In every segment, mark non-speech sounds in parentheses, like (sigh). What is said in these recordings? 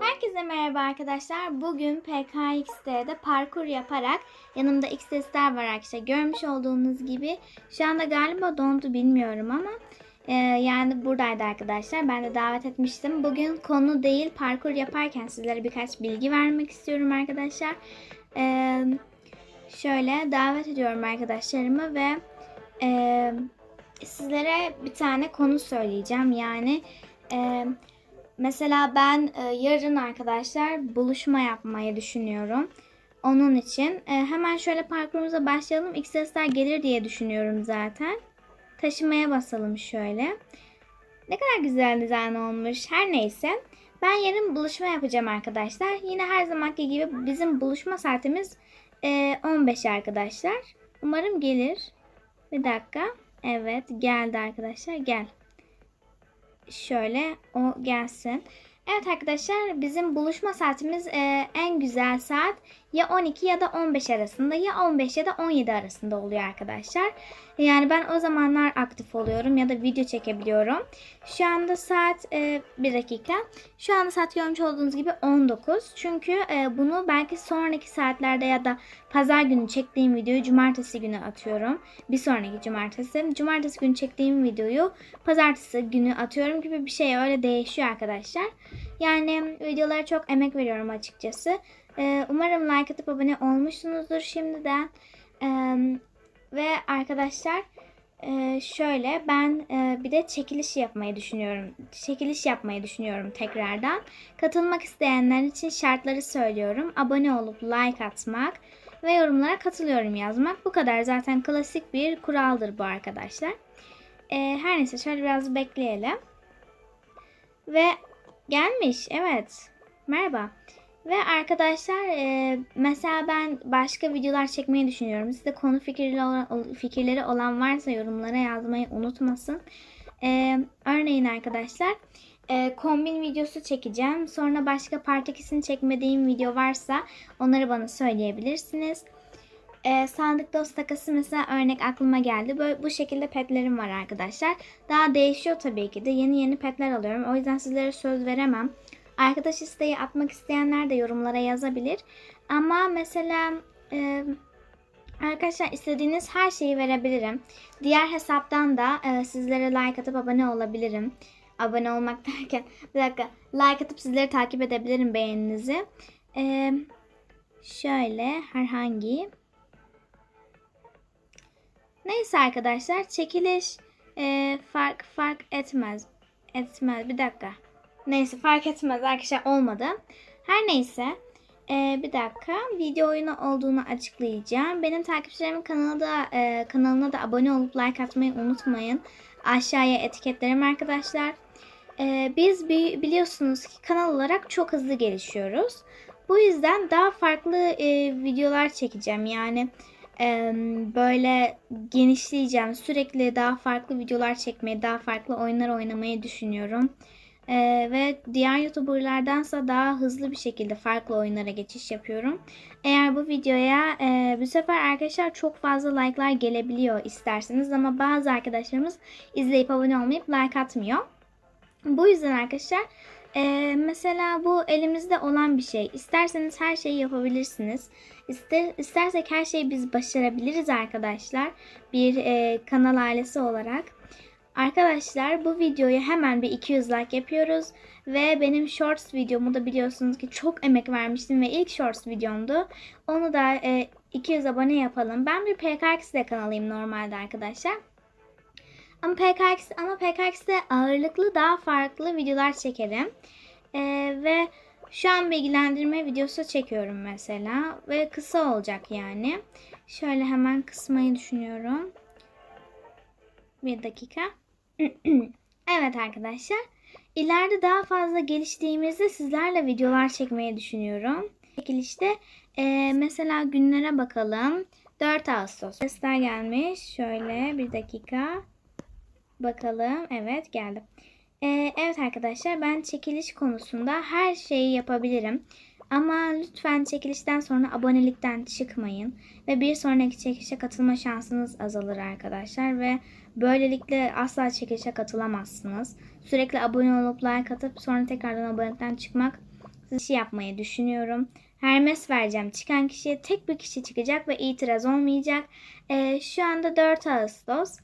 Herkese merhaba arkadaşlar. Bugün PKX'de parkur yaparak yanımda X testler var arkadaşlar. Görmüş olduğunuz gibi şu anda galiba dondu bilmiyorum ama e, yani buradaydı arkadaşlar. Ben de davet etmiştim. Bugün konu değil parkur yaparken sizlere birkaç bilgi vermek istiyorum arkadaşlar. E, şöyle davet ediyorum arkadaşlarımı ve e, sizlere bir tane konu söyleyeceğim. Yani e, mesela ben e, yarın arkadaşlar buluşma yapmayı düşünüyorum. Onun için e, hemen şöyle parkurumuza başlayalım. İlk sesler gelir diye düşünüyorum zaten. Taşımaya basalım şöyle. Ne kadar güzel dizayn olmuş. Her neyse. Ben yarın buluşma yapacağım arkadaşlar. Yine her zamanki gibi bizim buluşma saatimiz e, 15 arkadaşlar. Umarım gelir. Bir dakika. Evet geldi arkadaşlar. Gel. Şöyle o gelsin. Evet arkadaşlar bizim buluşma saatimiz e, en güzel saat ya 12 ya da 15 arasında ya 15 ya da 17 arasında oluyor arkadaşlar. Yani ben o zamanlar aktif oluyorum ya da video çekebiliyorum. Şu anda saat e, bir dakika. Şu anda saat görmüş olduğunuz gibi 19. Çünkü e, bunu belki sonraki saatlerde ya da pazar günü çektiğim videoyu cumartesi günü atıyorum. Bir sonraki cumartesi. Cumartesi günü çektiğim videoyu pazartesi günü atıyorum gibi bir şey öyle değişiyor arkadaşlar. Yani videolara çok emek veriyorum açıkçası. Ee, umarım like atıp abone olmuşsunuzdur şimdiden. Ve arkadaşlar e, şöyle ben e, bir de çekiliş yapmayı düşünüyorum. Çekiliş yapmayı düşünüyorum tekrardan. Katılmak isteyenler için şartları söylüyorum. Abone olup like atmak ve yorumlara katılıyorum yazmak. Bu kadar zaten klasik bir kuraldır bu arkadaşlar. Ee, her neyse şöyle biraz bekleyelim. Ve gelmiş evet. Merhaba. Ve arkadaşlar e, mesela ben başka videolar çekmeyi düşünüyorum. Size konu fikirleri olan, fikirleri olan varsa yorumlara yazmayı unutmasın. E, örneğin arkadaşlar e, kombin videosu çekeceğim. Sonra başka part 2'sini çekmediğim video varsa onları bana söyleyebilirsiniz. E, sandık dost takası mesela örnek aklıma geldi. Böyle bu şekilde petlerim var arkadaşlar. Daha değişiyor tabii ki de. Yeni yeni petler alıyorum. O yüzden sizlere söz veremem. Arkadaş isteği atmak isteyenler de yorumlara yazabilir. Ama mesela e, arkadaşlar istediğiniz her şeyi verebilirim. Diğer hesaptan da e, sizlere like atıp abone olabilirim. Abone olmak (laughs) derken bir dakika like atıp sizleri takip edebilirim beğeninizi. E, şöyle herhangi Neyse arkadaşlar çekiliş e, fark fark etmez. Etmez bir dakika. Neyse fark etmez arkadaşlar olmadı. Her neyse e, bir dakika video oyunu olduğunu açıklayacağım. Benim takipçilerimin kanalda e, kanalına da abone olup like atmayı unutmayın. Aşağıya etiketlerim arkadaşlar. E, biz bi- biliyorsunuz ki kanal olarak çok hızlı gelişiyoruz. Bu yüzden daha farklı e, videolar çekeceğim. Yani e, böyle genişleyeceğim. Sürekli daha farklı videolar çekmeyi, daha farklı oyunlar oynamayı düşünüyorum. Ee, ve diğer youtuberlardansa daha hızlı bir şekilde farklı oyunlara geçiş yapıyorum. Eğer bu videoya e, bu sefer arkadaşlar çok fazla like'lar gelebiliyor isterseniz ama bazı arkadaşlarımız izleyip abone olmayıp like atmıyor. Bu yüzden arkadaşlar e, mesela bu elimizde olan bir şey. İsterseniz her şeyi yapabilirsiniz. İster, istersek her şeyi biz başarabiliriz arkadaşlar. Bir e, kanal ailesi olarak. Arkadaşlar bu videoyu hemen bir 200 like yapıyoruz. Ve benim shorts videomu da biliyorsunuz ki çok emek vermiştim ve ilk shorts videomdu. Onu da e, 200 abone yapalım. Ben bir PKX'de kanalıyım normalde arkadaşlar. Ama PKX ama PKX'de ağırlıklı daha farklı videolar çekerim. E, ve şu an bilgilendirme videosu çekiyorum mesela. Ve kısa olacak yani. Şöyle hemen kısmayı düşünüyorum. Bir dakika. Evet arkadaşlar. İleride daha fazla geliştiğimizde sizlerle videolar çekmeyi düşünüyorum. Çekilişte e, mesela günlere bakalım. 4 Ağustos. Sesler gelmiş. Şöyle bir dakika. Bakalım. Evet geldi. E, evet arkadaşlar ben çekiliş konusunda her şeyi yapabilirim. Ama lütfen çekilişten sonra abonelikten çıkmayın. Ve bir sonraki çekilişe katılma şansınız azalır arkadaşlar. Ve böylelikle asla çekilişe katılamazsınız. Sürekli abone olup like atıp sonra tekrardan abonelikten çıkmak işi yapmayı düşünüyorum. Hermes vereceğim. Çıkan kişiye tek bir kişi çıkacak ve itiraz olmayacak. Ee, şu anda 4 Ağustos.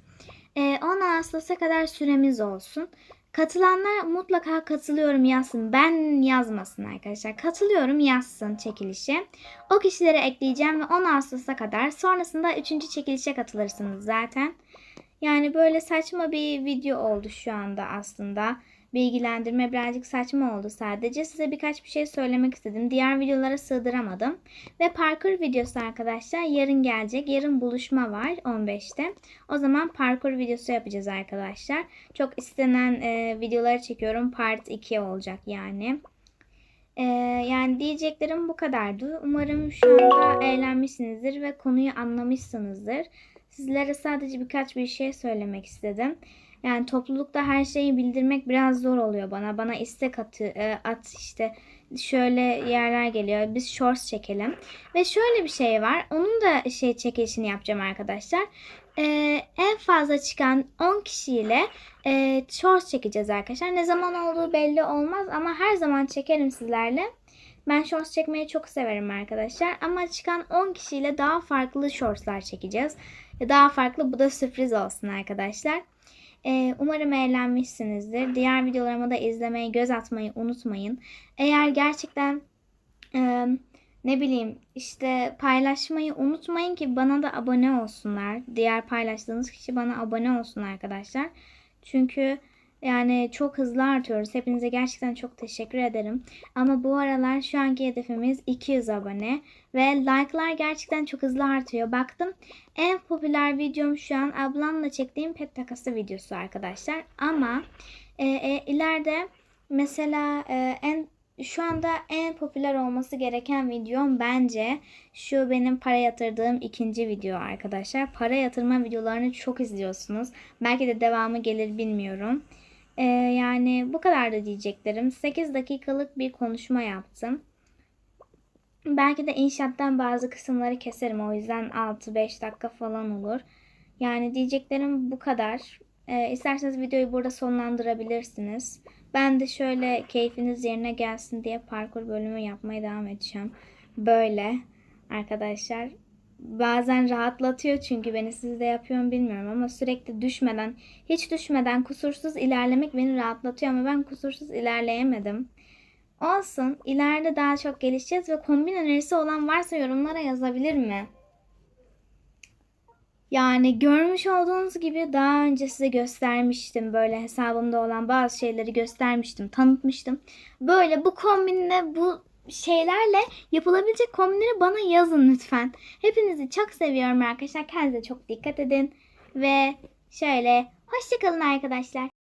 Ee, 10 Ağustos'a kadar süremiz olsun. Katılanlar mutlaka katılıyorum yazsın. Ben yazmasın arkadaşlar. Katılıyorum yazsın çekilişe. O kişileri ekleyeceğim ve 10 Ağustos'a kadar. Sonrasında 3. çekilişe katılırsınız zaten. Yani böyle saçma bir video oldu şu anda aslında. Bilgilendirme birazcık saçma oldu sadece. Size birkaç bir şey söylemek istedim. Diğer videolara sığdıramadım. Ve parkur videosu arkadaşlar yarın gelecek. Yarın buluşma var 15'te. O zaman parkur videosu yapacağız arkadaşlar. Çok istenen e, videoları çekiyorum. Part 2 olacak yani. E, yani diyeceklerim bu kadardı. Umarım şu anda eğlenmişsinizdir ve konuyu anlamışsınızdır. Sizlere sadece birkaç bir şey söylemek istedim. Yani toplulukta her şeyi bildirmek biraz zor oluyor bana. Bana istek atı, e, at işte şöyle yerler geliyor. Biz shorts çekelim. Ve şöyle bir şey var. Onun da şey çekilişini yapacağım arkadaşlar. E, en fazla çıkan 10 kişiyle e, shorts çekeceğiz arkadaşlar. Ne zaman olduğu belli olmaz ama her zaman çekerim sizlerle. Ben shorts çekmeyi çok severim arkadaşlar. Ama çıkan 10 kişiyle daha farklı shortslar çekeceğiz. Daha farklı bu da sürpriz olsun arkadaşlar. Ee, umarım eğlenmişsinizdir. Diğer videolarımı da izlemeyi, göz atmayı unutmayın. Eğer gerçekten e, ne bileyim işte paylaşmayı unutmayın ki bana da abone olsunlar. Diğer paylaştığınız kişi bana abone olsun arkadaşlar. Çünkü yani çok hızlı artıyoruz. Hepinize gerçekten çok teşekkür ederim. Ama bu aralar şu anki hedefimiz 200 abone. Ve like'lar gerçekten çok hızlı artıyor. Baktım en popüler videom şu an ablamla çektiğim pet takası videosu arkadaşlar. Ama e, e, ileride mesela e, en şu anda en popüler olması gereken videom bence şu benim para yatırdığım ikinci video arkadaşlar. Para yatırma videolarını çok izliyorsunuz. Belki de devamı gelir bilmiyorum. Ee, yani bu kadar da diyeceklerim. 8 dakikalık bir konuşma yaptım. Belki de inşaattan bazı kısımları keserim. O yüzden 6-5 dakika falan olur. Yani diyeceklerim bu kadar. Ee, isterseniz videoyu burada sonlandırabilirsiniz. Ben de şöyle keyfiniz yerine gelsin diye parkur bölümü yapmaya devam edeceğim. Böyle arkadaşlar. Bazen rahatlatıyor çünkü beni siz de yapıyorum bilmiyorum ama sürekli düşmeden, hiç düşmeden kusursuz ilerlemek beni rahatlatıyor ama ben kusursuz ilerleyemedim. Olsun, ileride daha çok gelişeceğiz ve kombin önerisi olan varsa yorumlara yazabilir mi? Yani görmüş olduğunuz gibi daha önce size göstermiştim. Böyle hesabımda olan bazı şeyleri göstermiştim, tanıtmıştım. Böyle bu kombinle bu şeylerle yapılabilecek kombinleri bana yazın lütfen. Hepinizi çok seviyorum arkadaşlar. Kendinize çok dikkat edin. Ve şöyle hoşçakalın arkadaşlar.